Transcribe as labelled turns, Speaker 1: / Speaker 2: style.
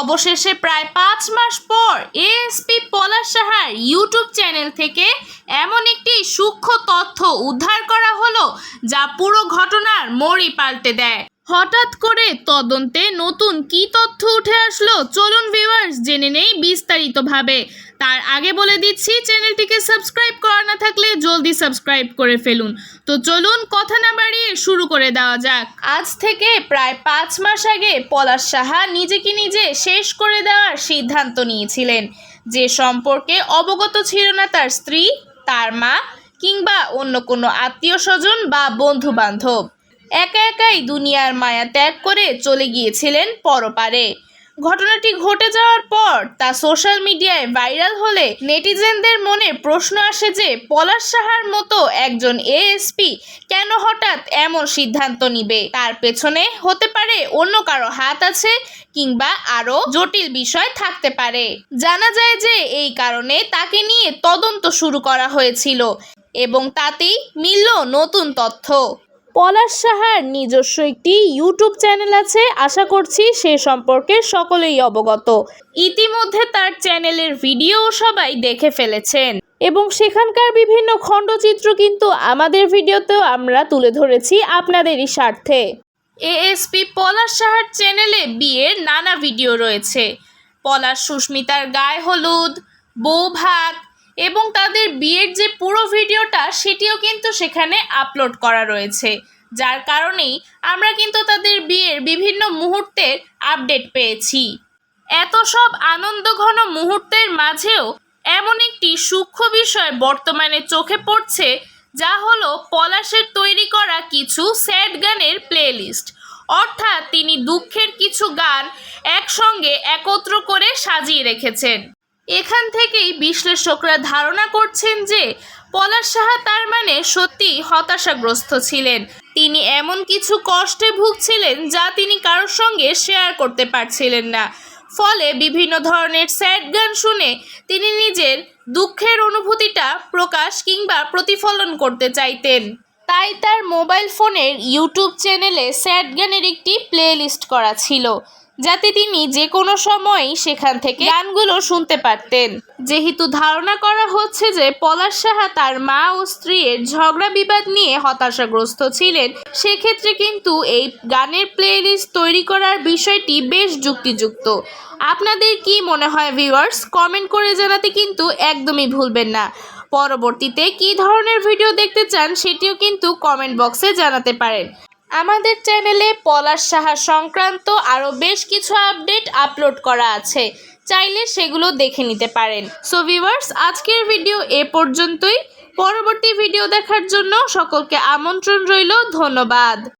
Speaker 1: অবশেষে প্রায় পাঁচ মাস পর এএসপি পলাশ সাহার ইউটিউব চ্যানেল থেকে এমন একটি সূক্ষ্ম তথ্য উদ্ধার করা হলো, যা পুরো ঘটনার মোড়ই পাল্টে দেয়। হঠাৎ করে তদন্তে নতুন কি তথ্য উঠে আসলো, চলুন ভিউয়ার্স জেনে নেই বিস্তারিতভাবে। তার আগে বলে দিচ্ছি, চ্যানেলটিকে সাবস্ক্রাইব করা না থাকলে জলদি সাবস্ক্রাইব করে ফেলুন। তো চলুন, কথা না বাড়িয়ে শুরু করে দেওয়া যাক। আজ থেকে প্রায় পাঁচ মাস আগে পলাশ সাহা নিজেকে নিজে শেষ করে দেওয়ার সিদ্ধান্ত নিয়েছিলেন। যে সম্পর্কে অবগত ছিল না তার স্ত্রী, তার মা কিংবা অন্য কোনো আত্মীয় স্বজন বা বন্ধু বান্ধব একা একাই দুনিয়ার মায়া ত্যাগ করে চলে গিয়েছিলেন পরপারে। ঘটনাটি ঘটে যাওয়ার পর তা সোশ্যাল মিডিয়ায় ভাইরাল হলে নেটিজেনদের মনে প্রশ্ন আসে যে, পলাশ সাহার মতো একজন এএসপি কেন হঠাৎ এমন সিদ্ধান্ত নিবে? তার পেছনে হতে পারে অন্য কারও হাত আছে কিংবা আরও জটিল বিষয় থাকতে পারে। জানা যায় যে, এই কারণে তাকে নিয়ে তদন্ত শুরু করা হয়েছিল এবং তাতেই মিলল নতুন তথ্য। পলাশ সাহার নিজস্ব একটি ইউটিউব চ্যানেল আছে। আশা করছি সে সম্পর্কে সকলেই অবগত। ইতিমধ্যে তার চ্যানেলের ভিডিও সবাই দেখে ফেলেছেন। এবং সেখানকার বিভিন্ন খণ্ডচিত্র কিন্তু আমাদের ভিডিওতেও আমরা তুলে ধরেছি আপনাদেরই স্বার্থে। এএসপি পলাশ সাহার চ্যানেলে বিয়ের নানা ভিডিও রয়েছে। পলাশ সুস্মিতার গায়ে হলুদ বৌভাত এবং তাদের বিয়ের যে পুরো ভিডিওটা সেটিও কিন্তু সেখানে আপলোড করা রয়েছে। যার কারণেই আমরা কিন্তু তাদের বিয়ের বিভিন্ন মুহূর্তের আপডেট পেয়েছি। এত সব আনন্দঘন মুহূর্তের মাঝেও এমন একটি সূক্ষ্ম বিষয় বর্তমানে চোখে পড়ছে, যা হলো পলাশের তৈরি করা কিছু স্যাড গানের প্লেলিস্ট। অর্থাৎ তিনি দুঃখের কিছু গান একসঙ্গে একত্র করে সাজিয়ে রেখেছেন। এখান থেকেই বিশ্লেষকরা ধারণা করছেন যে পলাশ সাহা তার মানে সত্যি হতাশাগ্রস্ত ছিলেন। তিনি এমন কিছু কষ্টে ভুগছিলেন যা তিনি কারোর সঙ্গে শেয়ার করতে পারছিলেন না। ফলে বিভিন্ন ধরনের স্যাড গান শুনে তিনি নিজের দুঃখের অনুভূতিটা প্রকাশ কিংবা প্রতিফলন করতে চাইতেন। তাই তার মোবাইল ফোনের ইউটিউব চ্যানেলে স্যাড গানের একটি প্লেলিস্ট করা ছিল। যাতে তিনি যে কোনো সময়ই সেখান থেকে গানগুলো শুনতে পারতেন। যেহেতু ধারণা করা হচ্ছে যে পলাশ সাহা তার মা ও স্ত্রীর ঝগড়া বিবাদ নিয়ে হতাশাগ্রস্ত ছিলেন, সেক্ষেত্রে কিন্তু এই গানের প্লেলিস্ট তৈরি করার বিষয়টি বেশ যুক্তিযুক্ত। আপনাদের কি মনে হয় ভিউয়ার্স কমেন্ট করে জানাতে কিন্তু একদমই ভুলবেন না। পরবর্তীতে কী ধরনের ভিডিও দেখতে চান, সেটিও কিন্তু কমেন্ট বক্সে জানাতে পারেন। আমাদের চ্যানেলে পলাশ সাহা সংক্রান্ত আরও বেশ কিছু আপডেট আপলোড করা আছে। চাইলে সেগুলো দেখে নিতে পারেন। সো ভিভার্স আজকের ভিডিও এ পর্যন্তই। পরবর্তী ভিডিও দেখার জন্য সকলকে আমন্ত্রণ রইল। ধন্যবাদ।